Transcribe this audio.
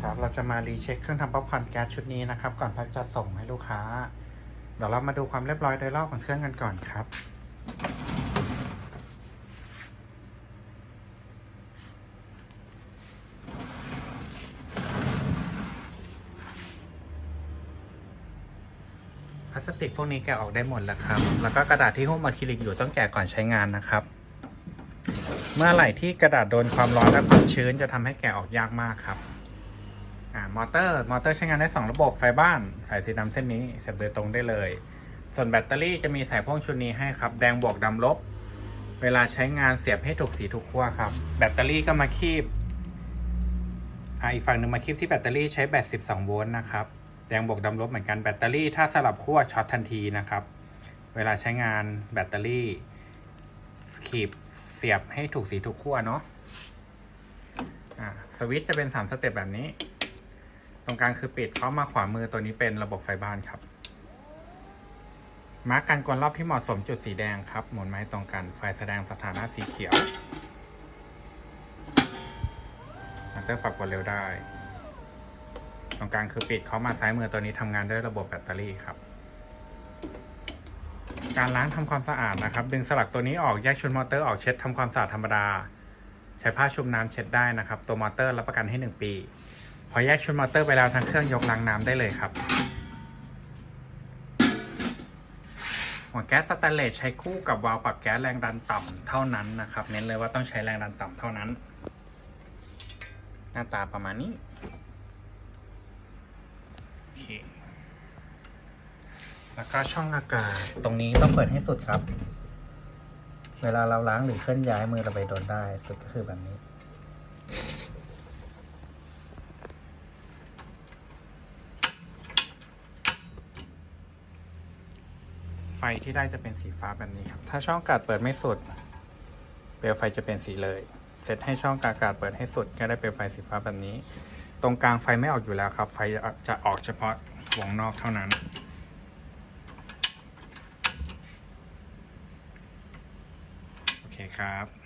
ครับ เราจะมารีเช็คเครื่องทำป๊อปคอร์นแก๊สชุดนี้นะครับ ก่อนพ็คจะส่งให้ลูกค้า เดี๋ยวเรามาดูความเรียบร้อยโดยรอบของเครื่องกันก่อนครับพลาสติกพวกนี้แกะออกได้หมดแล้วครับ แล้วก็กระดาษที่หุ้มอะคริลิกอยู่ต้องแกะก่อนใช้งานนะครับ เมื่อไหร่ที่กระดาษโดนความร้อนและความชื้นจะทำให้แกะออกยากมากครับ อ่ามอเตอร์มอเตอร์ใช้งานได้ 2 ระบบไฟบ้าน สายสีดำเส้นนี้เสียบโดยตรงได้เลย ส่วนแบตเตอรี่จะมีสายพ่วงชุดนี้ให้ครับ แดงบวกดำลบ เวลาใช้งานเสียบให้ถูกสีถูกขั้วครับ แบตเตอรี่ก็มาคีบอ่าอีกฝั่งหนึ่งมาคีบที่แบตเตอรี่ใช้แบต 12 โวลต์นะครับแดงบวกดำลบเหมือนกันแบตเตอรี่ถ้าสลับขั้วช็อตทันทีนะครับ เวลาใช้งานแบตเตอรี่ขีบเสียบให้ถูกสีถูกขั้วเนาะอ่าสวิตช์จะเป็นสามสเต็ปแบบนี้ ตรงกลางคือปิดเข้ามาขวามือตัวนี้เป็นระบบไฟบ้านครับ มาร์กกันกวนรอบที่เหมาะสมจุดสีแดงครับ หมุนไม้ตรงกันไฟแสดงสถานะสีเขียวมอเตอร์ปรับกดเร็วได้ ตรงกลางคือปิดเข้ามาซ้ายมือตัวนี้ทำงานด้วยระบบแบตเตอรี่ครับการล้างทำความสะอาดนะครับ ดึงสลักตัวนี้ออกแยกชุดมอเตอร์ออกเช็ดทำความสะอาดธรรมดา ใช้ผ้าชุบน้ำเช็ดได้นะครับ ตัวมอเตอร์รับประกันให้ 1 ปี พอแยกชุดมอเตอร์ไปแล้วทั้งเครื่องยกล้างน้ำได้เลยครับ หัวแก๊สสแตนเลสใช้คู่กับวาล์วปรับแก๊สแรงดันต่ำเท่านั้นนะครับ เน้นเลยว่าต้องใช้แรงดันต่ำเท่านั้น หน้าตาประมาณนี้โอเคแล้วก็ช่องอากาศตรงนี้ต้องเปิดให้สุดครับ เวลาเราล้างหรือเคลื่อนย้ายมือเราไปโดนได้สุดก็คือแบบนี้ ที่ได้จะเป็นสีฟ้าแบบนี้ครับ ถ้าช่องกาดเปิดไม่สุด เปลวไฟจะเป็นสีเลย เซตให้ช่องกากาศเปิดให้สุดก็ได้เปลวไฟสีฟ้าแบบนี้ ตรงกลางไฟไม่ออกอยู่แล้วครับ ไฟจะออกเฉพาะวงนอกเท่านั้นโอเคครับ